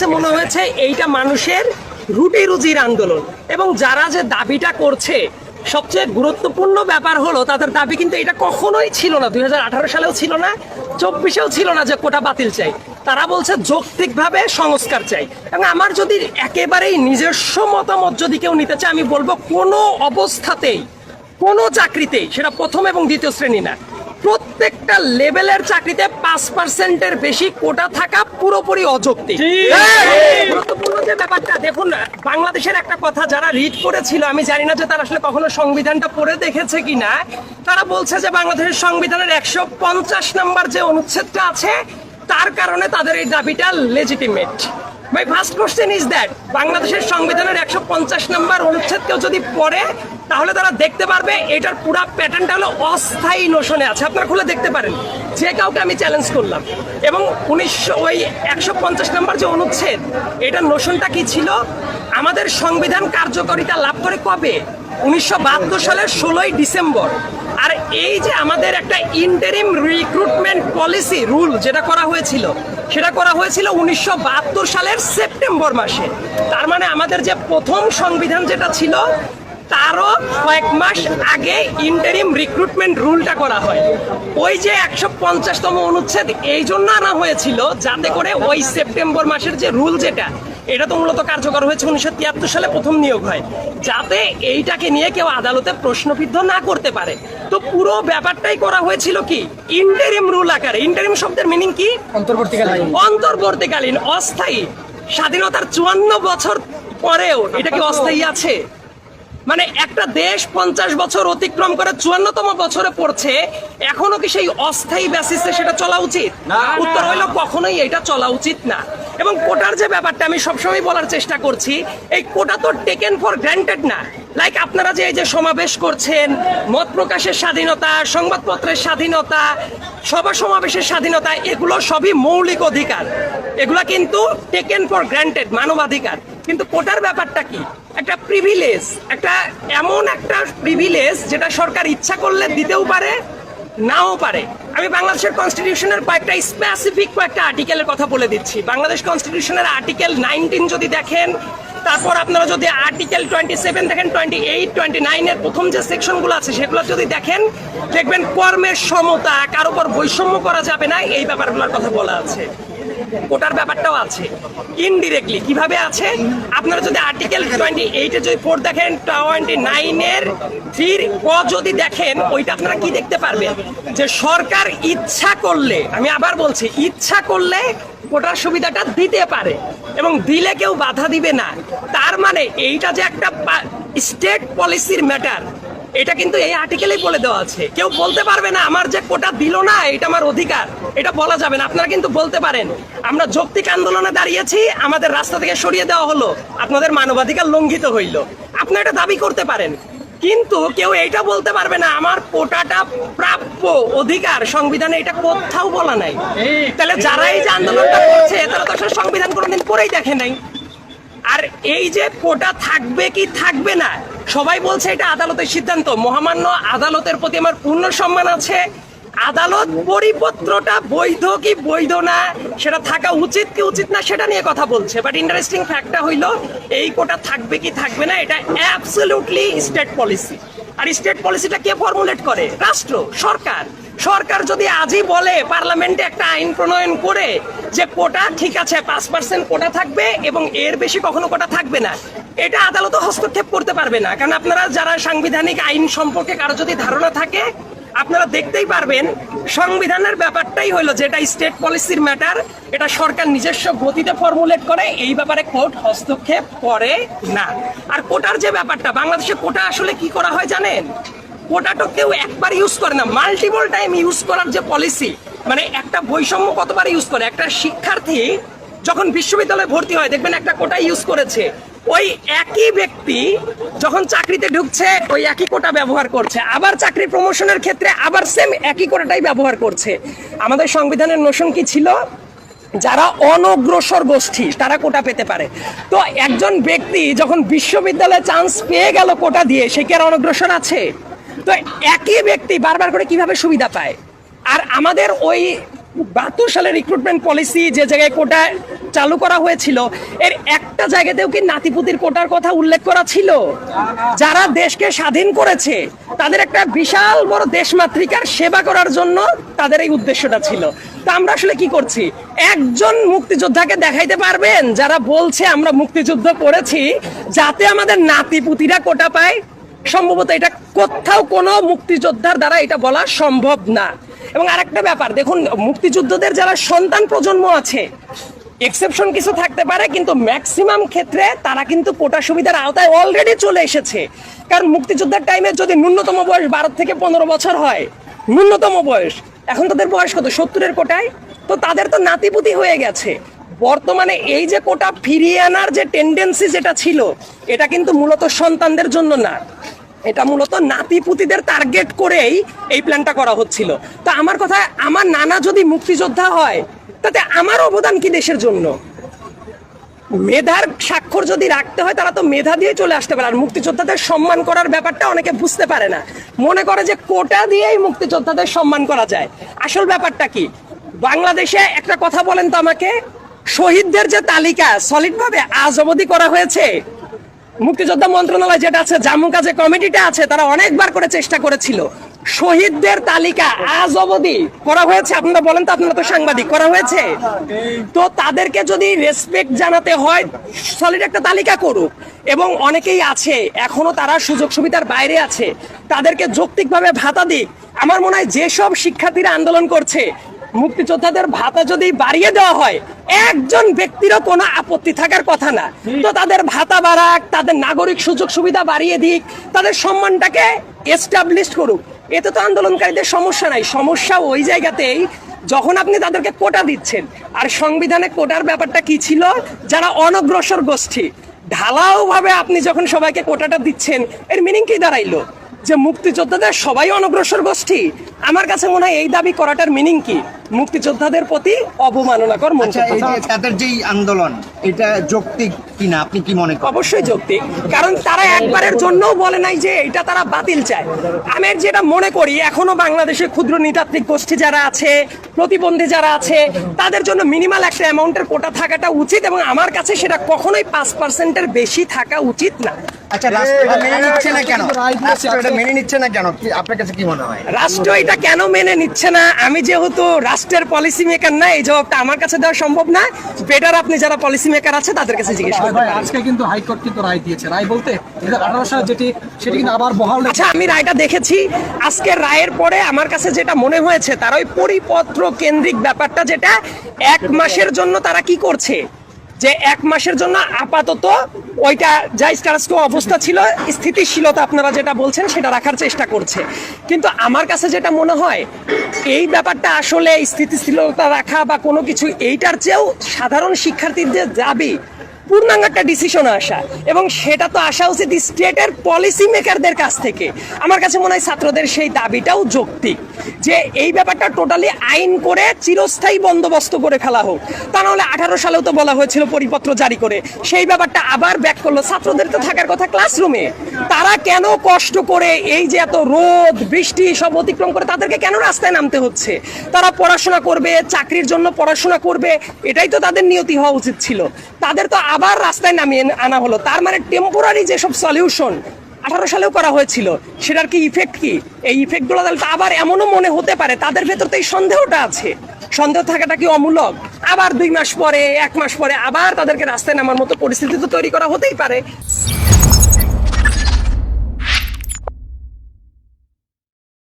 কাছে মনে হয়েছে এইটা মানুষের রুটি রুজির আন্দোলন। এবং যারা যে দাবিটা করছে, সবচেয়ে গুরুত্বপূর্ণ ব্যাপার হলো, তাদের দাবি কিন্তু এটা কখনোই ছিল না। দুই হাজার আঠারো সালেও ছিল না, চব্বিশেও ছিল না যে কোটা বাতিল চাই। তারা বলছে যৌক্তিকভাবে সংস্কার চাই। এবং আমার যদি একেবারেই নিজস্ব মতামত যদি কেউ নিতে চায়, আমি বলব কোনো অবস্থাতেই, কোনো চাকরিতেই, সেটা প্রথম এবং দ্বিতীয় শ্রেণি না প্রত্যেকটা লেভেলের চাকরিতে পাঁচ পার্সেন্টের বেশি কোটা থাকা পুরোপুরি অযৌক্তিক। গুরুত্বপূর্ণ যে ব্যাপারটা দেখুন বাংলাদেশের একটা কথা যারা রিড করেছিল আমি জানি না যে তারা আসলে কখনো সংবিধানটা পড়ে দেখেছে কিনা তারা বলছে যে বাংলাদেশের সংবিধানের একশো পঞ্চাশ নাম্বার যে অনুচ্ছেদটা আছে তার কারণে তাদের এই দাবিটা legitimate my first question is that বাংলাদেশের সংবিধানের একশো পঞ্চাশ নম্বর অনুচ্ছেদ কেউ যদি পড়ে, তাহলে তারা দেখতে পারবে এটার পুরা প্যাটার্নটা হলো অস্থায়ী নোশনে আছে। আপনারা খুলে দেখতে পারেন। যে কাউকে আমি চ্যালেঞ্জ করলাম। এবং উনিশশো, ওই একশো পঞ্চাশ নম্বর যে অনুচ্ছেদ, এটার নোশনটা কি ছিল? আমাদের সংবিধান কার্যকারিতা লাভ করে কবে? উনিশশো বাহাত্তর সালের ষোলোই ডিসেম্বর। এই যে আমাদের একটা ইন্টারিম রিক্রুটমেন্ট পলিসি রুল যেটা করা হয়েছিল, সেটা করা হয়েছিল উনিশশো বাহাত্তর সালের সেপ্টেম্বর মাসে। তার মানে আমাদের যে প্রথম সংবিধান যেটা ছিল, তারও কয়েক মাস আগে ইন্টারিম রিক্রুটমেন্ট রুলটা করা হয়। ওই যে একশো পঞ্চাশতম অনুচ্ছেদ, এই জন্য আনা হয়েছিল যাতে করে ওই সেপ্টেম্বর মাসের যে রুল যেটা এটা তো মূলত কার্যকর হয়েছে উনিশশো তিয়াত্তর সালে প্রথম নিয়োগ হয়। যাতে এইটাকে নিয়ে কেউ আদালতে প্রশ্নবিদ্ধ না করতে পারে। তো পুরো ব্যাপারটাই করা হয়েছিল কি? ইন্টারিম রুল আকারে। ইন্টারিম শব্দের মিনিং কি? অন্তর্বর্তীকালীন। অন্তর্বর্তীকালীন অস্থায়ী। স্বাধীনতার চুয়ান্ন বছর পরেও এটা কি অস্থায়ী আছে? মানে একটা দেশ পঞ্চাশ বছর অতিক্রম করে চুয়ান্নতম বছরে পড়ছে এখনও কি সেই অস্থায়ী বেসিসে সেটা চলা উচিত? উত্তর হইল কখনোই এটা চলা উচিত না। এবং কোটার যে ব্যাপারটা আমি সবসময় বলার চেষ্টা করছি, এই কোটা তো টেকেন ফর গ্র্যান্টেড না। লাইক আপনারা যে এই যে সমাবেশ করছেন, মত প্রকাশের স্বাধীনতা, সংবাদপত্রের স্বাধীনতা, সভা সমাবেশের স্বাধীনতা, এগুলো সবই মৌলিক অধিকার। এগুলা কিন্তু টেকেন ফর গ্র্যান্টেড মানবাধিকার। কিন্তু কোটার ব্যাপারটা কি? একটা প্রিভিলেজ একটা এমন একটা প্রিভিলেজ যেটা সরকার ইচ্ছা করলে দিতেও পারে, নাও পারে। আমি বাংলাদেশের কনস্টিটিউশনের কয়েকটা স্পেসিফিক কয়েকটা আর্টিকেলের কথা বলে দিচ্ছি। বাংলাদেশ কনস্টিটিউশনের আর্টিকেল নাইনটিন যদি দেখেন, তারপর আপনারা যদি আর্টিকেল টোয়েন্টি সেভেন দেখেন টোয়েন্টি এইট টোয়েন্টি নাইনের প্রথম যে সেকশনগুলো আছে, সেগুলো যদি দেখেন, দেখবেন কর্মের সমতা কারোপর বৈষম্য করা যাবে না, এই ব্যাপারগুলোর কথা বলা আছে। কোটার ব্যাপারটাও আছে। ইনডিরেক্টলি কীভাবে আছে? আপনারা যদি আর্টিকেল টোয়েন্টি এইটে যদি ফোর দেখেন টোয়েন্টি নাইনের থ্রির ক যদি দেখেন, ওইটা আপনারা কি দেখতে পারবেন? যে সরকার ইচ্ছা করলে, আমি আবার বলছি, ইচ্ছা করলে কোটার সুবিধাটা দিতে পারে এবং দিলে কেউ বাধা দিবে না। তার মানে এইটা যে একটা স্টেট পলিসির ম্যাটার এটা কিন্তু এই আর্টিকেলেই বলে দেওয়া আছে। কেউ বলতে পারবে না, আমার যে কোটা দিল না, এটা আমার অধিকার। এটা বলা যাবে না, আপনারা কিন্তু বলতে পারেন। আমরা যৌক্তিক আন্দোলনে দাঁড়িয়েছি, আমাদের রাস্তা থেকে সরিয়ে দেওয়া হলো, আপনাদের মানবাধিকার লঙ্ঘিত হইল। আপনারা এটা দাবি করতে পারেন। কিন্তু কেউ এইটা বলতে পারবে না, আমার কোটাটা প্রাপ্য অধিকার। সংবিধানে এটা কোথাও বলা নাই। তাহলে যারা এই যে আন্দোলনটা করছে, তারা তো আসলে সংবিধান কোনোদিন পড়েই দেখে নাই। আর এই যে কোটা থাকবে কি থাকবে না সবাই বলছে এটা আদালতের সিদ্ধান্ত। মহামান্য আদালতের প্রতি আমার পূর্ণ সম্মান আছে। আদালত পরিপত্রটা বৈধ কি বৈধ না, সেটা থাকা উচিত কি উচিত না সেটা নিয়ে কথা বলছে। বাট ইন্টারেস্টিং ফ্যাক্টটা হইল, এই কোটা থাকবে কি থাকবে না, এটা অ্যাবসলিউটলি স্টেট পলিসি আর স্টেট পলিসিটা কে ফর্মুলেট করে? রাষ্ট্র, সরকার। সরকার যদি আজই বলে পার্লামেন্টে একটা আইন প্রণয়ন করে যে কোটা ঠিক আছে, পাঁচ পার্সেন্ট কোটা থাকবে এবং এর বেশি কখনো কোটা থাকবে না, এটা আদালত হস্তক্ষেপ করতে পারবে না। কারণ আপনারা যারা সাংবিধানিক আইন সম্পর্কে কারও যদি ধারণা থাকে, আপনারা দেখতেই পারবেন সংবিধানের ব্যাপারটাই হলো যেটা স্টেট পলিসির ম্যাটার এটা সরকার নিজস্ব গতিতে ফর্মুলেট করে, এই ব্যাপারে কোর্ট হস্তক্ষেপ করে না। আর কোটার যে ব্যাপারটা, বাংলাদেশে কোটা আসলে কি করা হয় জানেন? কোটাটা কেউ একবার ইউজ করে না। মাল্টিপল টাইম ইউজ করার যে পলিসি মানে একটা বৈষম্য কতবার ইউজ করে? একটা শিক্ষার্থী যখন বিশ্ববিদ্যালয়ে ভর্তি হয়, দেখবেন একটা কোটা ইউজ করেছে, ওই একই ব্যক্তি যখন চাকরিতে ঢুকছে, ওই একই কোটা ব্যবহার করছে। আবার চাকরি প্রমোশনের ক্ষেত্রে আবার সেম একই কোটাটাই ব্যবহার করছে। আমাদের সংবিধানের নোশন কি ছিল? যারা অনগ্রসর গোষ্ঠী, তারা কোটা পেতে পারে। তো একজন ব্যক্তি যখন বিশ্ববিদ্যালয়ে চান্স পেয়ে গেল কোটা দিয়ে, সে কি আর অনগ্রসর আছে? তো একই ব্যক্তি বারবার করে কীভাবে সুবিধা পায়? আর আমাদের ওই বাহাত্তর সালের রিক্রুটমেন্ট পলিসি যে জায়গায় কোটা চালু করা হয়েছিল, এর একটা জায়গাতেও কি নাতিপুতির কোটার কথা উল্লেখ করা ছিল? যারা দেশকে স্বাধীন করেছে, তাদের একটা বিশাল বড় দেশমাতৃকার সেবা করার জন্য তাদের এই উদ্দেশ্যটা ছিল। তা আমরা আসলে কি করছি? একজন মুক্তিযোদ্ধাকে দেখাইতে পারবেন? যারা বলছে, আমরা মুক্তিযুদ্ধ করেছি যাতে আমাদের নাতিপুতিরা কোটা পায়? সম্ভবত এটা কোথাও কোনো মুক্তিযোদ্ধার দ্বারা এটা বলা সম্ভব না। এবং আরেকটা ব্যাপার, দেখুন, মুক্তিযুদ্ধদের যারা সন্তান প্রজন্ম আছে এক্সেপশন কিছু থাকতে পারে, কিন্তু ম্যাক্সিমাম ক্ষেত্রে তারা কিন্তু কোটা সুবিধার আওতায় অলরেডি চলে এসেছে। কারণ মুক্তিযোদ্ধার টাইমে যদি ন্যূনতম বয়স বারো থেকে পনেরো বছর হয়, ন্যূনতম বয়স, এখন তাদের বয়স কত? সত্তরের কোটায়? তো তাদের তো নাতিপুতি হয়ে গেছে। বর্তমানে এই যে কোটা ফিরিয়ে আনার যে টেন্ডেন্সি যেটা ছিল, এটা কিন্তু মূলত সন্তানদের জন্য না। এটা মূলত নাতিপুতিদের টার্গেট করেই এই প্ল্যানটা করা হচ্ছিল। তো আমার কথা, আমার নানা যদি মুক্তিযোদ্ধা হয়, তাতে আমার অবদান কি দেশের জন্য? মেধার স্বাক্ষর যদি রাখতে হয়, তারা তো মেধা দিয়ে চলে আসতে পারে। আর মুক্তিযোদ্ধাদের সম্মান করার ব্যাপারটা অনেকে বুঝতে পারে না। মনে করে যে কোটা দিয়েই মুক্তিযোদ্ধাদের সম্মান করা যায়। আসল ব্যাপারটা কি? বাংলাদেশে একটা কথা বলেন তো আমাকে, শহীদদের যে তালিকা সলিড ভাবে আজ অবধি করা হয়েছে মুক্তিযোদ্ধা মন্ত্রণালয় যেটা আছে জাম্মু কাজে কমিটিটা আছে, তারা অনেকবার করে চেষ্টা করেছিল। শহীদদের তালিকা আজ অবধি করা হয়েছে। আপনারা বলেন তো, আপনারা তো সাংবাদিক, করা হয়েছে? তো তাদেরকে যদি রেসপেক্ট জানাতে হয় সলিড একটা তালিকা করুক। এবং অনেকেই আছে, এখনও তারা সুযোগ সুবিধার বাইরে আছে। তাদেরকে যৌক্তিকভাবে ভাতা দিক। আমার মনে হয় যেসব শিক্ষার্থীরা আন্দোলন করছে মুক্তিযোদ্ধাদের ভাতা যদি বাড়িয়ে দেওয়া হয় একজন ব্যক্তিরও কোনো আপত্তি থাকার কথা না। তো তাদের ভাতা বাড়াক তাদের নাগরিক সুযোগ সুবিধা বাড়িয়ে দিক তাদের সম্মানটাকে এস্টাবলিশ করুক। এতে তো আন্দোলনকারীদের সমস্যা নাই। সমস্যা ওই জায়গাতেই যখন আপনি তাদেরকে কোটা দিচ্ছেন। আর সংবিধানে কোটার ব্যাপারটা কি ছিল? যারা অনগ্রসর গোষ্ঠী ঢালাও ভাবে আপনি যখন সবাইকে কোটাটা দিচ্ছেন এর মিনিং কি দাঁড়াইলো? যে মুক্তিযোদ্ধাদের সবাই অনগ্রসর গোষ্ঠী আমার কাছে মনে হয় এই দাবি করাটার মিনিং কি? মুক্তিযোদ্ধাদের প্রতি অবমাননাকর আচ্ছা যে তাদের যেই আন্দোলন এটা যৌক্তিক কিনা? আপনি কি মনে করেন? অবশ্যই যৌক্তিক। কারণ তারা একবারের জন্যও বলে নাই যে এটা তারা বাতিল চায়। আমি যেটা মনে করি এখনও বাংলাদেশে ক্ষুদ্র নৃতাত্ত্বিক গোষ্ঠী যারা আছে প্রতিবন্ধী যারা আছে তাদের জন্য মিনিমাল একটা অ্যামাউন্টের কোটা থাকাটা উচিত এবং আমার কাছে সেটা কখনোই পাঁচ পার্সেন্টের বেশি থাকা উচিত না। আচ্ছা রাষ্ট্র মেনে নিচ্ছে না কেন? রাষ্ট্র এটা মেনে নিচ্ছে না কেন? কি আপনার কাছে কি মনে হয়? রাষ্ট্র এটা কেন মেনে নিচ্ছে না? আমি যেহেতু রাষ্ট্রের পলিসি মেকার না এই জবাবটা আমার কাছে দেওয়া সম্ভব না। বেটার আপনি যারা পলিসি মেকার আছে তাদের কাছে জিজ্ঞেস করবেন আজকে কিন্তু হাইকোর্ট কিন্তু রায় দিয়েছে। রায় বলতে দু আঠারো সালে যেটি সেটি কিন্তু আবার বহাল আচ্ছা আমি রায়টা দেখেছি। আজকের রায়ের পরে আমার কাছে যেটা মনে হয়েছে তার ওই পরিপত্র কেন্দ্রিক ব্যাপারটা যেটা এক মাসের জন্য তারা কি করছে? যে এক মাসের জন্য আপাতত ওইটা যা স্ট্যাটাস অবস্থা ছিল, স্থিতিশীলতা আপনারা যেটা বলছেন সেটা রাখার চেষ্টা করছে। কিন্তু আমার কাছে যেটা মনে হয়, এই ব্যাপারটা আসলে স্থিতিশীলতা রাখা বা কোনো কিছু এইটার চেয়েও সাধারণ শিক্ষার্থীদের দাবি পূর্ণাঙ্গ একটা ডিসিশন আসা। এবং সেটা তো আসা উচিত স্টেটের পলিসি মেকারদের কাছ থেকে। আমার কাছে মনে হয় ছাত্রদের সেই দাবিটাও যৌক্তিক। যে এই ব্যাপারটা টোটালি আইন করে চিরস্থায়ী বন্দোবস্ত করে ফেলা হোক। তা নাহলে আঠারো সালেও তো বলা হয়েছিল পরিপত্র জারি করে। সেই ব্যাপারটা আবার ব্যাক করল। ছাত্রদের তো থাকার কথা ক্লাসরুমে তারা কেন কষ্ট করে এই যে এত রোদ, বৃষ্টি সব অতিক্রম করে তাদেরকে কেন রাস্তায় নামতে হচ্ছে? তারা পড়াশোনা করবে, চাকরির জন্য পড়াশোনা করবে, এটাই তো তাদের নিয়তি হওয়া উচিত ছিল। তাদের তো আবার রাস্তায় নামিয়ে আনা হলো। তার মানে টেম্পোরারি যেসব সলিউশন আঠারো সালেও করা হয়েছিল, সেটার কি ইফেক্ট কি? এই ইফেক্টগুলো তাহলে আবার এমনও মনে হতে পারে, তাদের ভেতর তো এই সন্দেহটা আছে। সন্দেহ থাকাটা কি অমূলক? আবার দুই মাস পরে, এক মাস পরে আবার তাদেরকে রাস্তায় নামার মতো পরিস্থিতি তো তৈরি করা হতেই পারে।